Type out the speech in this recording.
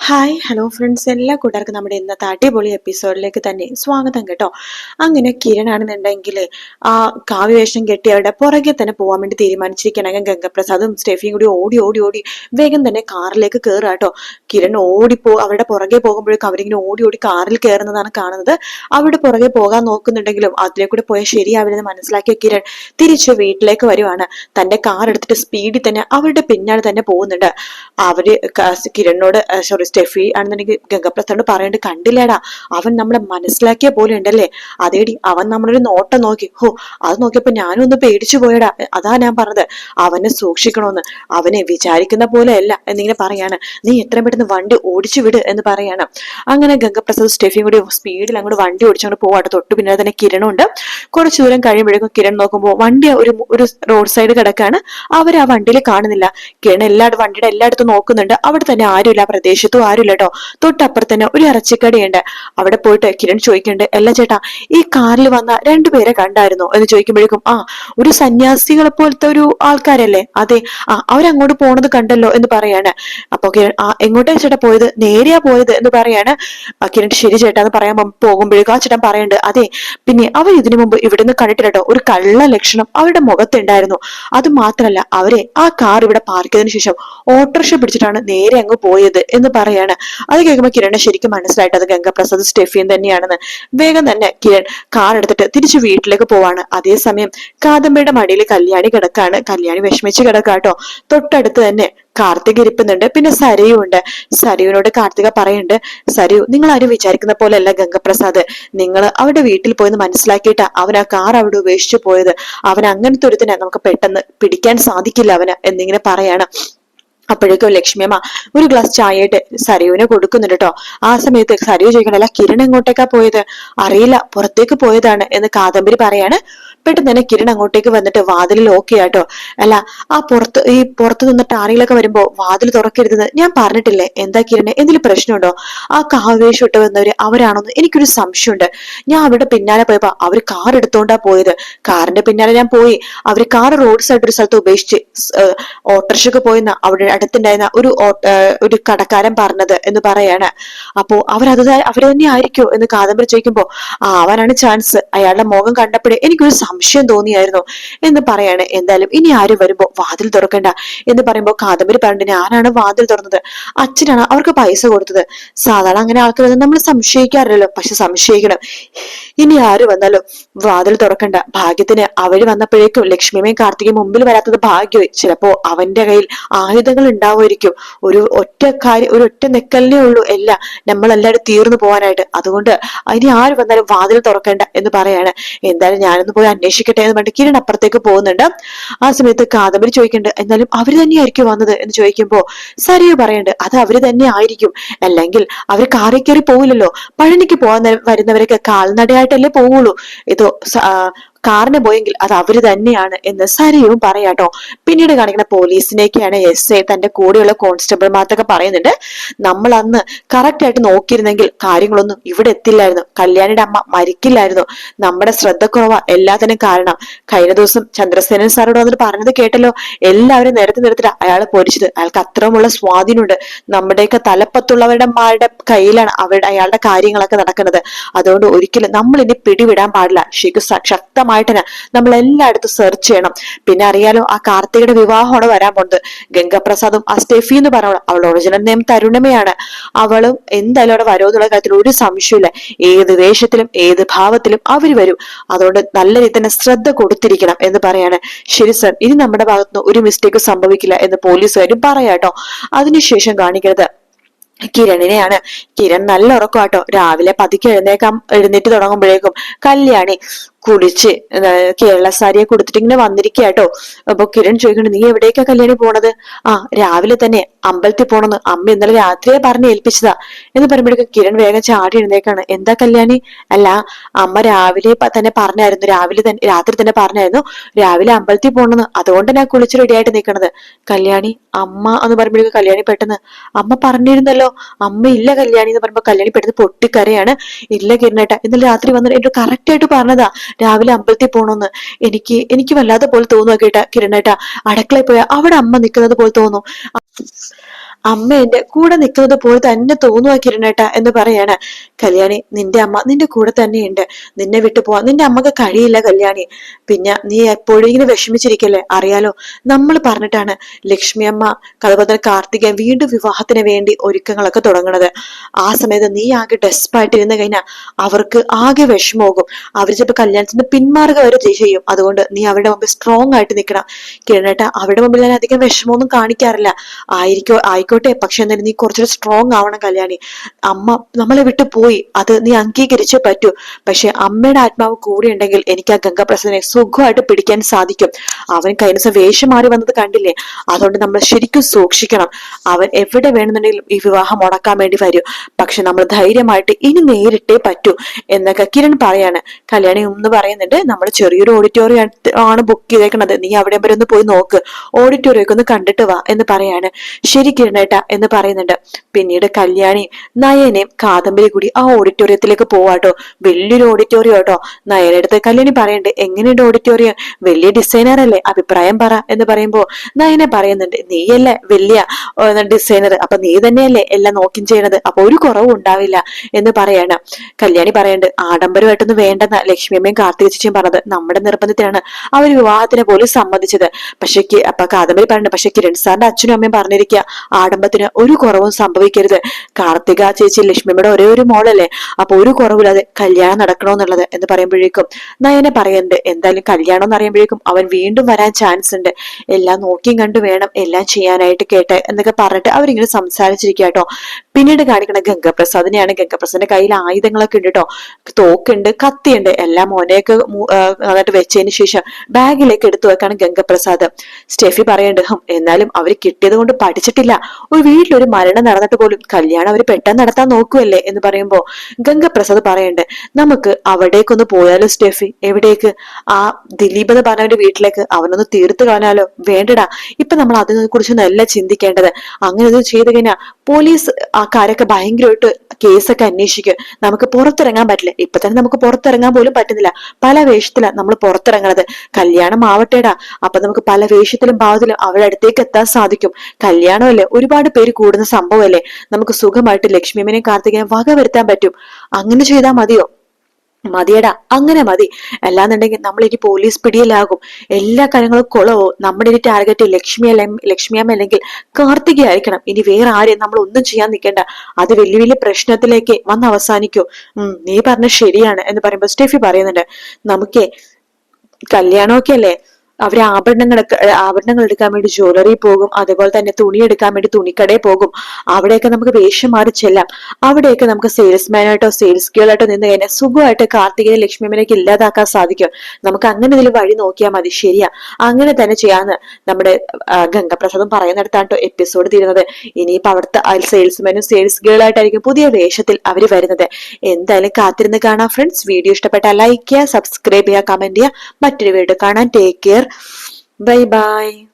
Hi hello friends എല്ലാ കൂട്ടുകാർക്കും നമ്മുടെ ഇന്നത്തെ അടിപൊളി എപ്പിസോഡിലേക്ക് തന്നെ സ്വാഗതം കേട്ടോ. അങ്ങനെ കിരൺ ആണെന്നുണ്ടെങ്കിൽ ആ കാവ്യവേഷം കെട്ടി അവരുടെ പുറകെ തന്നെ പോകാൻ വേണ്ടി തീരുമാനിച്ചിരിക്കണമെങ്കിൽ ഗംഗപ്രസാദും സ്റ്റെഫിയും കൂടി ഓടി ഓടി ഓടി വേഗം തന്നെ കാറിലേക്ക് കയറുക കേട്ടോ. കിരൺ ഓടിപ്പോ അവരുടെ പുറകെ പോകുമ്പോഴേക്കും അവരിങ്ങനെ ഓടി ഓടി കാറിൽ കയറുന്നതാണ് കാണുന്നത്. അവിടെ പുറകെ പോകാൻ നോക്കുന്നുണ്ടെങ്കിലും അതിലേക്കൂടെ പോയാൽ ശരിയാവില്ലെന്ന് മനസ്സിലാക്കിയ കിരൺ തിരിച്ച് വീട്ടിലേക്ക് വരുവാണ്. തന്റെ കാർ എടുത്തിട്ട് സ്പീഡിൽ തന്നെ അവരുടെ പിന്നാലെ തന്നെ പോകുന്നുണ്ട്. അവർ കിരണിനോട് സോറി സ്റ്റെഫി ആണെന്നുണ്ടെങ്കിൽ ഗംഗപ്രസാദ് പറയേണ്ട കണ്ടില്ലേടാ. അവൻ നമ്മളെ മനസ്സിലാക്കിയ പോലെ ഉണ്ടല്ലേ? അതേടി അവൻ നമ്മളൊരു നോട്ടം നോക്കി. ഹോ അത് നോക്കിയപ്പോ ഞാനും ഒന്ന് പേടിച്ചു പോയടാ. അതാ ഞാൻ പറഞ്ഞത്. അവനെ സൂക്ഷിക്കണമെന്ന് അവനെ വിചാരിക്കുന്ന പോലെ അല്ല എന്നിങ്ങനെ പറയാണ്. നീ എത്രയും പെട്ടെന്ന് വണ്ടി ഓടിച്ചു വിട് എന്ന് പറയാണ്. അങ്ങനെ ഗംഗപ്രസാദ് സ്റ്റെഫിയും കൂടി സ്പീഡിൽ അങ്ങോട്ട് വണ്ടി ഓടിച്ചുകൊണ്ട് പോവാട്ട് തൊട്ട് പിന്നാലെ തന്നെ കിരണുണ്ട്. കുറച്ചു ദൂരം കഴിയുമ്പോഴേക്കും കിരൺ നോക്കുമ്പോൾ വണ്ടി ഒരു ഒരു റോഡ് സൈഡ് കിടക്കാണ്. അവർ ആ വണ്ടിയിൽ കാണുന്നില്ല. കിരൺ എല്ലായിടത്തും വണ്ടിയുടെ എല്ലായിടത്തും നോക്കുന്നുണ്ട്. അവിടെ തന്നെ ആരുമില്ല ആ പ്രദേശത്തും. ആരുമില്ല കേട്ടോ തൊട്ടപ്പുറത്ത് തന്നെ ഒരു ഇറച്ചിക്കടയുണ്ട്. അവിടെ പോയിട്ട് കിരൺ ചോദിക്കുന്നുണ്ട് അല്ല ചേട്ടാ ഈ കാറിൽ വന്ന രണ്ടുപേരെ കണ്ടായിരുന്നു? എന്ന് ചോദിക്കുമ്പോഴേക്കും ആ ഒരു സന്യാസികളെ പോലത്തെ ഒരു ആൾക്കാരല്ലേ? അതെ ആ അവരങ്ങോട്ട് പോണത് കണ്ടല്ലോ എന്ന് പറയാണ്. അപ്പൊ കിരൺ ആ എങ്ങോട്ടാ ചേട്ടാ പോയത്? നേരെയാ പോയത്? എന്ന് പറയാണ്. കിരൺ ശരി ചേട്ടാ എന്ന് പറയാൻ പോകുമ്പോഴേക്കും ആ ചേട്ടൻ പറയുന്നുണ്ട് അതെ പിന്നെ അവർ ഇതിനു മുമ്പ് ഇവിടുന്ന് കണ്ടിട്ടില്ല കണ്ടിട്ടില്ലട്ടോ ഒരു കള്ള ലക്ഷണം അവരുടെ മുഖത്തുണ്ടായിരുന്നു. അത് മാത്രല്ല അവരെ ആ കാർ ഇവിടെ പാർക്ക് ചെയ്തതിനു ശേഷം ഓട്ടോറിക്ഷ പിടിച്ചിട്ടാണ് നേരെ അങ്ങ് പോയത് എന്ന് പറയാണ്. അത് കേൾക്കുമ്പോൾ കിരണ് ശരിക്കും മനസ്സിലായിട്ട് അത് ഗംഗപ്രസാദ് സ്റ്റെഫിയൻ തന്നെയാണെന്ന്. വേഗം തന്നെ കിരൺ കാർ എടുത്തിട്ട് തിരിച്ചു വീട്ടിലേക്ക് പോവാണ്. അതേസമയം കാദംബയുടെ മടിയിൽ കല്യാണി കിടക്കാണ്. കല്യാണി വിഷമിച്ച് കിടക്കാട്ടോ തൊട്ടടുത്ത് തന്നെ കാർത്തിക് ഇരിപ്പുന്നുണ്ട്. പിന്നെ സരയു ഉണ്ട്. സരയുവിനോട് കാർത്തിക പറയുന്നുണ്ട് സരയു നിങ്ങൾ ആരും വിചാരിക്കുന്ന പോലെയല്ല ഗംഗപ്രസാദ്. നിങ്ങൾ അവിടെ വീട്ടിൽ പോയെന്ന് മനസ്സിലാക്കിയിട്ട് അവൻ ആ കാർ അവിടെ ഉപേക്ഷിച്ചു പോയത്. അവൻ അങ്ങനത്തെ ഒരുത്തിനെ. നമുക്ക് പെട്ടെന്ന് പിടിക്കാൻ സാധിക്കില്ല അവന് എന്നിങ്ങനെ പറയാണ്. അപ്പോഴേക്കും ലക്ഷ്മിയമ്മ ഒരു ഗ്ലാസ് ചായയിട്ട് സരയുവിനെ കൊടുക്കുന്നുണ്ട് കേട്ടോ ആ സമയത്ത് സരയു ചോദിക്കണല്ല കിരൺ എങ്ങോട്ടേക്കാ പോയത്? അറിയില്ല പുറത്തേക്ക് പോയതാണ് എന്ന് കാദംബരി പറയാണ്. പെട്ടെന്ന് തന്നെ കിരൺ അങ്ങോട്ടേക്ക് വന്നിട്ട് വാതിൽ ഓക്കെ ആട്ടോ അല്ല ആ പുറത്ത് ഈ പുറത്ത് നിന്നിട്ട് ആരെങ്കിലൊക്കെ വരുമ്പോ വാതിൽ തുറക്കരുതെന്ന് ഞാൻ പറഞ്ഞിട്ടില്ലേ? എന്താ കിരണ്? എന്തെങ്കിലും പ്രശ്നമുണ്ടോ? ആ കാവേഷം ഇട്ട് വന്നവര് അവരാണോന്ന് എനിക്കൊരു സംശയമുണ്ട്. ഞാൻ അവരുടെ പിന്നാലെ പോയപ്പോ അവർ കാർ എടുത്തോണ്ടാ പോയത്. കാറിന്റെ പിന്നാലെ ഞാൻ പോയി. അവർ കാർ റോഡ് സൈഡ് ഒരു സ്ഥലത്ത് ഉപേക്ഷിച്ച് ഓട്ടോറിക്ഷക്ക് പോയെന്ന അവിടെ അടുത്തുണ്ടായിരുന്ന ഒരു ഒരു കടക്കാരൻ പറഞ്ഞത് എന്ന് പറയാണ്. അപ്പോ അവരത് അവർ തന്നെ ആയിരിക്കോ എന്ന് കാദംബരി ചോദിക്കുമ്പോ ആ അവനാണ് ചാൻസ്. അയാളുടെ മുഖം കണ്ടപ്പോഴേ എനിക്കൊരു സംശയം തോന്നിയായിരുന്നു എന്ന് പറയാണ്. എന്തായാലും ഇനി ആരും വരുമ്പോ വാതിൽ തുറക്കണ്ട എന്ന് പറയുമ്പോ കാദംബരി പറഞ്ഞു ഞാനാണ് വാതിൽ തുറന്നത്. അച്ഛനാണ് അവർക്ക് പൈസ കൊടുത്തത്. സാധാരണ അങ്ങനെ ആൾക്കാർ നമ്മൾ സംശയിക്കാറില്ലല്ലോ. പക്ഷെ സംശയിക്കണം. ഇനി ആര് വന്നാലും വാതിൽ തുറക്കണ്ട. ഭാഗ്യത്തിന് അവർ വന്നപ്പോഴേക്കും ലക്ഷ്മിമയും കാർത്തികയും മുമ്പിൽ വരാത്തത് ഭാഗ്യമായി. ചിലപ്പോ അവന്റെ കയ്യിൽ ആയുധങ്ങൾ ഉണ്ടാവുമായിരിക്കും. ഒരു ഒറ്റ കാര്യം ഒരു ഒറ്റ നെക്കലിനേ ഉള്ളൂ എല്ലാം നമ്മളെല്ലാവരും തീർന്നു പോകാനായിട്ട്. അതുകൊണ്ട് ഇനി ആര് വന്നാലും വാതിൽ തുറക്കണ്ട എന്ന് പറയാണ്. എന്തായാലും ഞാനൊന്ന് പോയി അന്വേഷിക്കട്ടെ എന്ന് പറഞ്ഞിട്ട് കിരൺ അപ്പുറത്തേക്ക് പോകുന്നുണ്ട്. ആ സമയത്ത് കാദംബരി ചോദിക്കുന്നുണ്ട് എന്നാലും അവർ തന്നെയായിരിക്കും വന്നത്? എന്ന് ചോദിക്കുമ്പോൾ സരിയു പറയുന്നുണ്ട് അത് അവർ തന്നെ ആയിരിക്കും. അല്ലെങ്കിൽ അവർ കാറിൽ കയറി പോവില്ലല്ലോ. പഴനിക്ക് പോകാൻ വരുന്നവരൊക്കെ കാൽനടയായിട്ടല്ലേ പോവുള്ളൂ. ഇത് കാറിന് പോയെങ്കിൽ അത് അവർ തന്നെയാണ് എന്ന് സരയും പറയാട്ടോ. പിന്നീട് കാണിക്കുന്ന പോലീസിനെയൊക്കെയാണ് എസ് എ തന്റെ കൂടെയുള്ള കോൺസ്റ്റബിൾമാർക്കൊക്കെ പറയുന്നുണ്ട്. നമ്മൾ അന്ന് കറക്റ്റ് ആയിട്ട് നോക്കിയിരുന്നെങ്കിൽ കാര്യങ്ങളൊന്നും ഇവിടെ എത്തില്ലായിരുന്നു. കല്യാണിയുടെ അമ്മ മരിക്കില്ലായിരുന്നു. നമ്മുടെ ശ്രദ്ധക്കുറവ എല്ലാത്തിനും കാരണം. കഴിഞ്ഞ ദിവസം ചന്ദ്രസേനൻ സാറോട് വന്നിട്ട് പറഞ്ഞത് കേട്ടല്ലോ. എല്ലാവരും നേരത്തെ നിർത്തിട്ട് അയാൾ പൊരിച്ചത്. അയാൾക്ക് അത്രമുള്ള സ്വാധീനമുണ്ട്. നമ്മുടെയൊക്കെ തലപ്പത്തുള്ളവരുടെ മാരുടെ കയ്യിലാണ് അവരുടെ അയാളുടെ കാര്യങ്ങളൊക്കെ നടക്കുന്നത്. അതുകൊണ്ട് ഒരിക്കലും നമ്മൾ ഇനി പിടിവിടാൻ പാടില്ല. ശരിക്കും സ- ശക്തമായിട്ട് തന്നെ നമ്മൾ എല്ലായിടത്തും സെർച്ച് ചെയ്യണം. പിന്നെ അറിയാലോ ആ കാർത്തികയുടെ വിവാഹമാണ് വരാൻ പോകുന്നത്. ഗംഗപ്രസാദും ആ സ്റ്റെഫി എന്ന് പറയുന്നത് അവൾ ഒറിജിനൽ നെയിം തരുണമയാണ്. അവളും എന്തായാലും അവിടെ വരുമോ എന്നുള്ള കാര്യത്തിൽ ഒരു സംശയമില്ല ഏത് വേഷത്തിലും ഏത് ഭാവത്തിലും അവർ വരും. അതുകൊണ്ട് നല്ല രീതി തന്നെ ശ്രദ്ധ കൊടുത്തിരിക്കണം എന്ന് പറയാണ്. ശരി സർ ഇനി നമ്മുടെ ഭാഗത്തുനിന്ന് ഒരു മിസ്റ്റേക്ക് സംഭവിക്കില്ല എന്ന് പോലീസുകാരും പറയാട്ടോ അതിനുശേഷം കാണിക്കരുത് കിരണിനെയാണ്. കിരൺ നല്ല ഉറക്കമാട്ടോ. രാവിലെ പതുക്കെ എഴുന്നേക്കാം എഴുന്നേറ്റ് തുടങ്ങുമ്പോഴേക്കും കല്യാണി എന്താ, കേരള സാരിയെ കൊടുത്തിട്ട് ഇങ്ങനെ വന്നിരിക്കട്ടോ അപ്പൊ കിരൺ ചോദിക്കണ്ട് നീ എവിടേക്കാ കല്യാണി പോണത്? ആ രാവിലെ തന്നെ അമ്പലത്തിൽ പോണെന്ന് അമ്മ ഇന്നലെ രാത്രിയെ പറഞ്ഞ് ഏൽപ്പിച്ചതാ. എന്ന് പറയുമ്പോഴേക്കും കിരൺ വേഗം ചാടി എഴുന്നേക്കാണ്. എന്താ കല്യാണി? അല്ല അമ്മ രാവിലെ തന്നെ പറഞ്ഞായിരുന്നു രാവിലെ തന്നെ രാത്രി തന്നെ പറഞ്ഞായിരുന്നു രാവിലെ അമ്പലത്തിൽ പോണെന്ന്. അതുകൊണ്ട് ഞാൻ കുളിച്ച് റെഡിയായിട്ട് നിൽക്കണത് കല്യാണി അമ്മ എന്ന് പറയുമ്പോഴേക്കും കല്യാണി പെട്ടെന്ന് അമ്മ പറഞ്ഞിരുന്നല്ലോ അമ്മ ഇല്ല കല്യാണി എന്ന് പറയുമ്പോ കല്യാണി പെട്ടെന്ന് പൊട്ടിക്കരയാണ്. ഇല്ല കിരണേട്ട ഇന്നലെ രാത്രി വന്നിട്ട് എന്നോട് കറക്റ്റ് ആയിട്ട് പറഞ്ഞതാ. രാവിലെ അമ്പലത്തിൽ പോണോന്ന് എനിക്ക് എനിക്ക് വല്ലാതെ പോലെ തോന്നുക കേട്ടാ കിരണേട്ട അടുക്കളയിൽ പോയാ അവിടെ അമ്മ നിൽക്കുന്നത് പോലെ തോന്നും. അമ്മ എന്റെ കൂടെ നിൽക്കുന്നത് പോലെ തന്നെ തോന്നുവാ കിരണേട്ട എന്ന് പറയാണ്. കല്യാണി നിന്റെ അമ്മ നിന്റെ കൂടെ തന്നെയുണ്ട്. നിന്നെ വിട്ടു പോവാ നിന്റെ അമ്മയ്ക്ക് കഴിയില്ല കല്യാണി. പിന്നെ നീ എപ്പോഴും ഇങ്ങനെ വിഷമിച്ചിരിക്കല്ലേ? അറിയാലോ നമ്മൾ പറഞ്ഞിട്ടാണ് ലക്ഷ്മി അമ്മ കഥപോലെ കാർത്തികൻ വീണ്ടും വിവാഹത്തിന് വേണ്ടി ഒരുക്കങ്ങളൊക്കെ തുടങ്ങണത് ആ സമയത്ത് നീ ആകെ ഡെസ്പായിട്ട് ഇരുന്ന് കഴിഞ്ഞാൽ അവർക്ക് ആകെ വിഷമമാകും. അവർ ചിലപ്പോൾ കല്യാണത്തിന് പിന്മാറുക വരെ ചെയ്യും. അതുകൊണ്ട് നീ അവരുടെ മുമ്പിൽ സ്ട്രോങ് ആയിട്ട് നിൽക്കണം. കിരണേട്ട അവരുടെ മുമ്പിൽ ഞാൻ അധികം വിഷമമൊന്നും കാണിക്കാറില്ല. ആയിരിക്കോ ആയിക്കോട്ടെ പക്ഷെ എന്നാലും നീ കുറച്ചുകൂടി സ്ട്രോങ് ആവണം കല്യാണി. അമ്മ നമ്മളെ വിട്ടു പോയി അത് നീ അംഗീകരിച്ചേ പറ്റൂ. പക്ഷെ അമ്മയുടെ ആത്മാവ് കൂടെ ഉണ്ടെങ്കിൽ എനിക്ക് ആ ഗംഗാപ്രസാദിനെ സുഖമായിട്ട് പിടിക്കാൻ സാധിക്കും. അവൻ ദിവസം വേഷം മാറി വന്നത് കണ്ടില്ലേ? അതുകൊണ്ട് നമ്മൾ ശരിക്കും സൂക്ഷിക്കണം. അവൻ എവിടെ വേണമെന്നുണ്ടെങ്കിലും ഈ വിവാഹം മുടക്കാൻ വേണ്ടി വരും. പക്ഷെ നമ്മൾ ധൈര്യമായിട്ട് ഇനി നേരിട്ടേ പറ്റൂ എന്നൊക്കെ കിരൺ പറയാണ്. കല്യാണി ഒന്ന് പറയുന്നുണ്ട് നമ്മൾ ചെറിയൊരു ഓഡിറ്റോറിയം ആണ് ബുക്ക് ചെയ്തേക്കുന്നത് നീ അവിടെ വരെ ഒന്ന് പോയി നോക്ക്. ഓഡിറ്റോറിയം ഒക്കെ ഒന്ന് കണ്ടിട്ട് വാ എന്ന് പറയാണ്. ശരി കിരണേട്ട എന്ന് പറയുന്നുണ്ട്. പിന്നീട് കല്യാണി നയനെയും കാദംബരി കൂടി ആ ഓഡിറ്റോറിയത്തിലേക്ക് പോവാട്ടോ വലിയൊരു ഓഡിറ്റോറിയം കേട്ടോ നയനെടുത്ത് കല്യാണി പറയണ്ട് എങ്ങനെയുണ്ട് ഓഡിറ്റോറിയം വലിയ ഡിസൈനർ അല്ലേ? അഭിപ്രായം പറ എന്ന് പറയുമ്പോ നയനെ പറയുന്നുണ്ട് നീയല്ലേ വലിയ ഡിസൈനർ അപ്പൊ നീ തന്നെയല്ലേ എല്ലാം നോക്കിയും ചെയ്യണത്? അപ്പൊ ഒരു കുറവും ഉണ്ടാവില്ല എന്ന് പറയാണ്. കല്യാണി പറയണ്ട് ആഡംബരമായിട്ടൊന്നും വേണ്ടെന്ന ലക്ഷ്മിയമ്മയും കാർത്തിക ചേച്ചിയും പറഞ്ഞത്. നമ്മുടെ നിർബന്ധത്തിലാണ് അവർ വിവാഹത്തിന് പോലും സമ്മതിച്ചത്. പക്ഷേ അപ്പൊ കാദംബരി പറയുന്നുണ്ട് പക്ഷെ കിരൺ സാറിന്റെ അച്ഛനും അമ്മയും പറഞ്ഞിരിക്കുക ആഡംബരത്തിന് ഒരു കുറവും സംഭവിക്കരുത്. കാർത്തിക ചേച്ചി ലക്ഷ്മിയുടെ ഒരേ ഒരു മോളല്ലേ? അപ്പൊ ഒരു കുറവില്ലാതെ കല്യാണം നടക്കണമെന്നുള്ളത് എന്ന് പറയുമ്പോഴേക്കും നയനെ പറയുന്നുണ്ട് എന്തായാലും കല്യാണം എന്ന് അറിയുമ്പോഴേക്കും അവൻ വീണ്ടും വരാൻ ചാൻസ് ഉണ്ട്. എല്ലാം നോക്കിയും കണ്ടു വേണം എല്ലാം ചെയ്യാനായിട്ട് കേട്ടെ എന്നൊക്കെ പറഞ്ഞിട്ട് അവരിങ്ങനെ സംസാരിച്ചിരിക്കുക കേട്ടോ. പിന്നീട് കാണിക്കണ ഗംഗപ്രസാദിനെയാണ് ഗംഗപ്രസാദിന്റെ കയ്യിൽ ആയുധങ്ങളൊക്കെ ഉണ്ട് കേട്ടോ. തോക്കുണ്ട് കത്തിയുണ്ട്. എല്ലാം മോനെയൊക്കെ നന്നായിട്ട് വെച്ചതിന് ശേഷം ബാഗിലേക്ക് എടുത്തു വെക്കാണ് ഗംഗപ്രസാദ്. സ്റ്റെഫി പറയുന്നുണ്ട് ഹും എന്നാലും അവർ കിട്ടിയത് കൊണ്ട് പഠിച്ചിട്ടില്ല. ഒരു വീട്ടിലൊരു മരണം നടന്നിട്ട് പോലും കല്യാണം അവർ പെട്ടെന്ന് നടത്താൻ നോക്കുവല്ലേ എന്ന് പറയുമ്പോ ഗംഗപ്രസാദ് പറയുന്നുണ്ട് നമുക്ക് അവിടേക്കൊന്ന് പോയാലോ സ്റ്റെഫി? എവിടേക്ക്? ആ ദിലീപ് എന്ന് പറഞ്ഞവന്റെ വീട്ടിലേക്ക് അവനൊന്ന് തീർത്ത് കളഞ്ഞാലോ? വേണ്ടടാ ഇപ്പൊ നമ്മൾ അതിനെ കുറിച്ചൊന്നല്ല ചിന്തിക്കേണ്ടത്. അങ്ങനെ ഒന്നും ചെയ്തു കഴിഞ്ഞാൽ പോലീസ് ആ കാര്യമൊക്കെ ഭയങ്കരമായിട്ട് കേസൊക്കെ അന്വേഷിക്കും നമുക്ക് പുറത്തിറങ്ങാൻ പറ്റില്ല. ഇപ്പൊ തന്നെ നമുക്ക് പുറത്തിറങ്ങാൻ പോലും പറ്റുന്നില്ല. പല വേഷത്തിലാണ് നമ്മൾ പുറത്തിറങ്ങണത്. കല്യാണം ആവട്ടേടാ. അപ്പൊ നമുക്ക് പല വേഷത്തിലും ഭാവത്തിലും അവരുടെ അടുത്തേക്ക് എത്താൻ സാധിക്കും. കല്യാണമല്ലേ? ഒരുപാട് പേര് കൂടുന്ന സംഭവമല്ലേ? നമുക്ക് സുഖമായിട്ട് ലക്ഷ്മിയമ്മനെയും കാർത്തികനെയും വക വരുത്താൻ പറ്റും. അങ്ങനെ ചെയ്താൽ മതിയോ? മതിയടാ അങ്ങനെ മതി. അല്ലാന്നുണ്ടെങ്കിൽ നമ്മൾ ഇനി പോലീസ് പിടിയിലാകും. എല്ലാ കാര്യങ്ങളും കുളവോ നമ്മുടെ ഇനി ടാർഗറ്റ് ലക്ഷ്മി അല്ലെ ലക്ഷ്മിയമ്മ അല്ലെങ്കിൽ കാർത്തിക ആയിരിക്കണം. ഇനി വേറെ ആരെയും നമ്മൾ ഒന്നും ചെയ്യാൻ നിൽക്കേണ്ട. അത് വലിയ വലിയ പ്രശ്നത്തിലേക്ക് വന്ന് അവസാനിക്കും. ഉം നീ പറഞ്ഞ ശരിയാണ് എന്ന് പറയുമ്പോൾ സ്റ്റെഫി പറയുന്നുണ്ട്. നമുക്കേ കല്യാണമൊക്കെ അല്ലേ? അവർ ആഭരണങ്ങൾ ആഭരണങ്ങൾ എടുക്കാൻ വേണ്ടി ജ്വല്ലറി പോകും അതുപോലെ തന്നെ തുണി എടുക്കാൻ വേണ്ടി തുണിക്കടയിൽ പോകും. അവിടെയൊക്കെ നമുക്ക് വേഷം മാറി ചെല്ലാം. അവിടെയൊക്കെ നമുക്ക് സെയിൽസ്മാനായിട്ടോ സെയിൽസ് ഗേളായിട്ടോ നിന്ന് കഴിഞ്ഞാൽ സുഖമായിട്ട് കാർത്തികയെ ലക്ഷ്മിയമ്മനെയൊക്കെ ഇല്ലാതാക്കാൻ സാധിക്കും. നമുക്ക് അങ്ങനെ ഇതിൽ വഴി നോക്കിയാൽ മതി ശരിയാ. അങ്ങനെ തന്നെ ചെയ്യാന്ന് നമ്മുടെ ഗംഗപ്രസാദും പറയുന്നിടത്താണ് എപ്പിസോഡ് തീരുന്നത്. ഇനിയിപ്പോ അവിടുത്തെ സെയിൽസ്മാനും സെയിൽസ് ഗേളായിട്ടായിരിക്കും പുതിയ വേഷത്തിൽ അവർ വരുന്നത്. എന്തായാലും കാത്തിരുന്ന് കാണാം ഫ്രണ്ട്സ് വീഡിയോ ഇഷ്ടപ്പെട്ടാൽ ലൈക്ക് ചെയ്യുക സബ്സ്ക്രൈബ് ചെയ്യുക കമന്റ് ചെയ്യുക. മറ്റൊരു വീഡിയോ കാണാൻ ടേക്ക് കെയർ Bye bye.